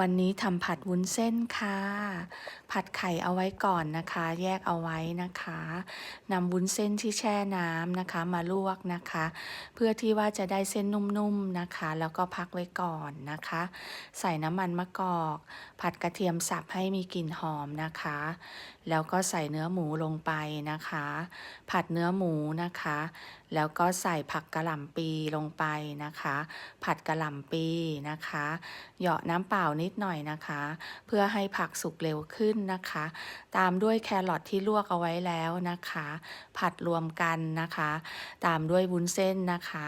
วันนี้ทำผัดวุ้นเส้นค่ะ ผัดไข่เอาไว้ก่อนนะคะ แยกเอาไว้นะคะนำวุ้นเส้นที่แช่น้ำนะคะ มาลวกนะคะ เพื่อที่ว่าจะได้เส้นนุ่มๆนะคะ แล้วก็พักไว้ก่อนนะคะ ใส่น้ำมันมะกอก ผัดกระเทียมสับให้มีกลิ่นหอมนะคะ แล้วก็ใส่เนื้อหมูลงไปนะคะ ผัดเนื้อหมูนะคะ แล้วก็ใส่ผักกระหล่ำปีลงไปนะคะ ผัดกระหล่ำปีนะคะ เหยาะน้ำเปล่านิิดหน่อยนะคะ เพื่อให้ผักสุกเร็วขึ้นนะคะ ตามด้วยแครอทที่ลวกเอาไว้แล้วนะคะ ผัดรวมกันนะคะ ตามด้วยวุ้นเส้นนะคะ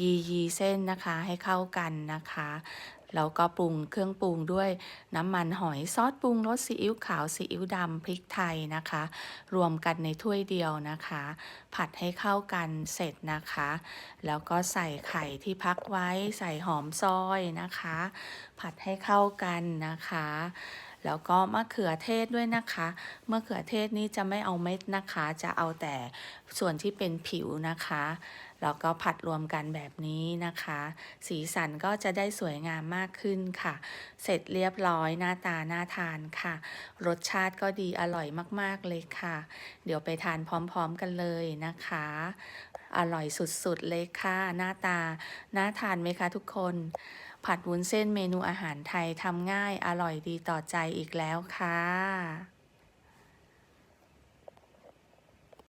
ยียีเส้นนะคะให้เข้ากันนะคะ แล้วก็ปรุงเครื่องปรุงด้วยน้ำมันหอยซอสปรุงรสซีอิ๊วขาวซีอิ๊วดำพริกไทยนะคะ รวมกันในถ้วยเดียวนะคะ ผัดให้เข้ากันเสร็จนะคะ แล้วก็ใส่ไข่ที่พักไว้ใส่หอมซอยนะคะ ผัดให้เข้ากันนะคะ แล้วก็มะเขือเทศด้วยนะคะมะเขือเทศนี้จะไม่เอาเม็ดนะคะ จะเอาแต่ส่วนที่เป็นผิวนะคะแล้วก็ผัดรวมกันแบบนี้นะคะ สีสันก็จะได้สวยงามมากขึ้นค่ะ เสร็จเรียบร้อยหน้าตาน่าทานค่ะ รสชาติก็ดีอร่อยมากๆเลยค่ะ เดี๋ยวไปทานพร้อมๆกันเลยนะคะอร่อยสุดๆเลยค่ะ หน้าตา น่าทานไหมคะทุกคน ผัดวุ้นเส้นเมนูอาหารไทยทำง่ายอร่อยดีต่อใจอีกแล้วค่ะ